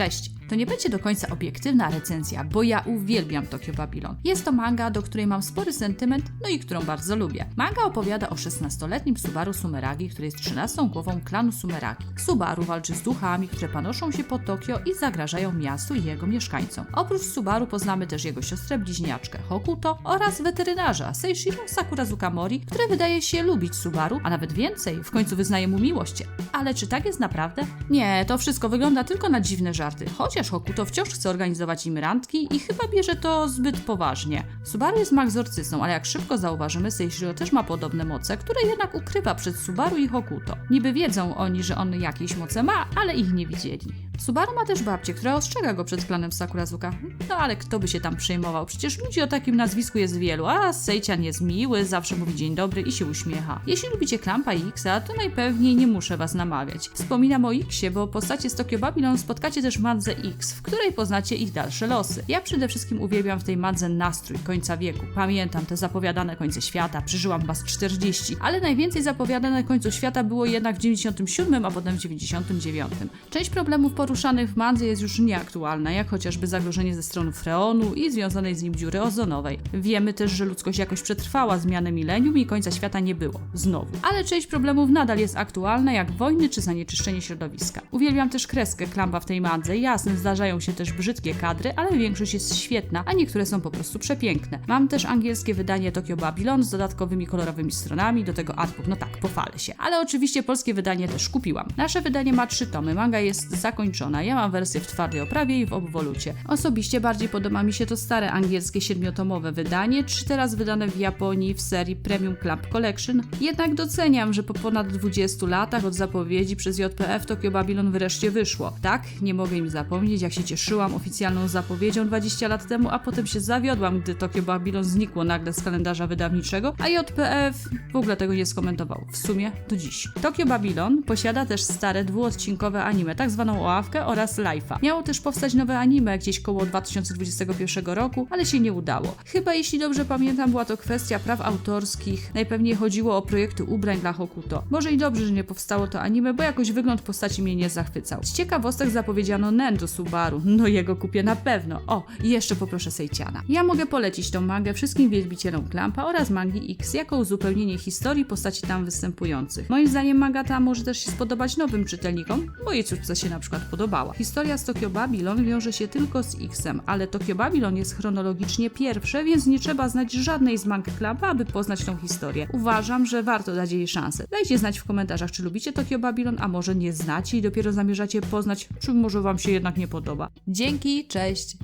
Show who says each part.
Speaker 1: Cześć! To nie będzie do końca obiektywna recenzja, bo ja uwielbiam Tokio Babylon. Jest to manga, do której mam spory sentyment, no i którą bardzo lubię. Manga opowiada o 16-letnim Subaru Sumeragi, który jest 13 głową klanu Sumeragi. Subaru walczy z duchami, które panoszą się po Tokio i zagrażają miastu i jego mieszkańcom. Oprócz Subaru poznamy też jego siostrę bliźniaczkę Hokuto oraz weterynarza Seishiro Sakurazuka Mori, który wydaje się lubić Subaru, a nawet więcej, w końcu wyznaje mu miłość. Ale czy tak jest naprawdę? Nie, to wszystko wygląda tylko na dziwne żarty. Chociaż Hokuto wciąż chce organizować im randki i chyba bierze to zbyt poważnie. Subaru jest magzorcystą, ale jak szybko zauważymy, Seishiro też ma podobne moce, które jednak ukrywa przed Subaru i Hokuto. Niby wiedzą oni, że on jakieś moce ma, ale ich nie widzieli. Subaru ma też babcię, która ostrzega go przed klanem Sakurazuka. No ale kto by się tam przejmował? Przecież ludzi o takim nazwisku jest wielu, a Seitan jest miły, zawsze mówi dzień dobry i się uśmiecha. Jeśli lubicie Klampa i Xa, to najpewniej nie muszę was namawiać. Wspominam o Xie, bo postacie z Tokyo Babylon spotkacie też Madze X, w której poznacie ich dalsze losy. Ja przede wszystkim uwielbiam w tej Madze nastrój końca wieku. Pamiętam te zapowiadane końce świata, przeżyłam was 40, ale najwięcej zapowiadane końcu świata było jednak w 97, a potem w 99. Część problemów poruszanych w Madze jest już nieaktualna, jak chociażby zagrożenie ze strony freonu i związanej z nim dziury ozonowej. Wiemy też, że ludzkość jakoś przetrwała zmianę milenium i końca świata nie było. Znowu. Ale część problemów nadal jest aktualna, jak wojny czy zanieczyszczenie środowiska. Uwielbiam też kreskę Klampa w tej Madze. Jasne, zdarzają się też brzydkie kadry, ale większość jest świetna, a niektóre są po prostu przepiękne. Mam też angielskie wydanie Tokyo Babylon z dodatkowymi kolorowymi stronami, do tego artbook, no tak, pochwalę się. Ale oczywiście polskie wydanie też kupiłam. Nasze wydanie ma trzy tomy, manga jest zakończona. Ja mam wersję w twardej oprawie i w obwolucie. Osobiście bardziej podoba mi się to stare angielskie siedmiotomowe wydanie, czy teraz wydane w Japonii w serii Premium Club Collection. Jednak doceniam, że po ponad 20 latach od zapowiedzi przez JPF Tokyo Babylon wreszcie wyszło. Tak, nie mogę im zapomnieć, jak się cieszyłam oficjalną zapowiedzią 20 lat temu, a potem się zawiodłam, gdy Tokyo Babylon znikło nagle z kalendarza wydawniczego, a JPF w ogóle tego nie skomentował. W sumie do dziś. Tokyo Babylon posiada też stare dwuodcinkowe anime, tak zwaną OAWkę oraz Life'a. Miało też powstać nowe anime gdzieś koło 2021 roku, ale się nie udało. Chyba jeśli dobrze pamiętam, była to kwestia praw autorskich. Najpewniej chodziło o projekty ubrań dla Hokuto. Może i dobrze, że nie powstało to anime, bo jakoś wygląd postaci mnie nie zachwycał. Z ciekawostek zapowiedziano Nendo Subaru. No jego kupię na pewno. O, i jeszcze poproszę Seiciana. Ja mogę polecić tą mangę wszystkim wielbicielom Klampa oraz mangi X jako uzupełnienie historii postaci tam występujących. Moim zdaniem manga ta może też się spodobać nowym czytelnikom, mojej córce się na przykład podobała. Historia z Tokyo Babylon wiąże się tylko z X-em, ale Tokyo Babylon jest chronologicznie pierwsze, więc nie trzeba znać żadnej z mang Klampa, aby poznać tą historię. Uważam, że warto dać jej szansę. Dajcie znać w komentarzach, czy lubicie Tokyo Babylon, a może nie znacie i dopiero zamierzacie poznać, czy może wam się jednak nie podoba. Dzięki, cześć!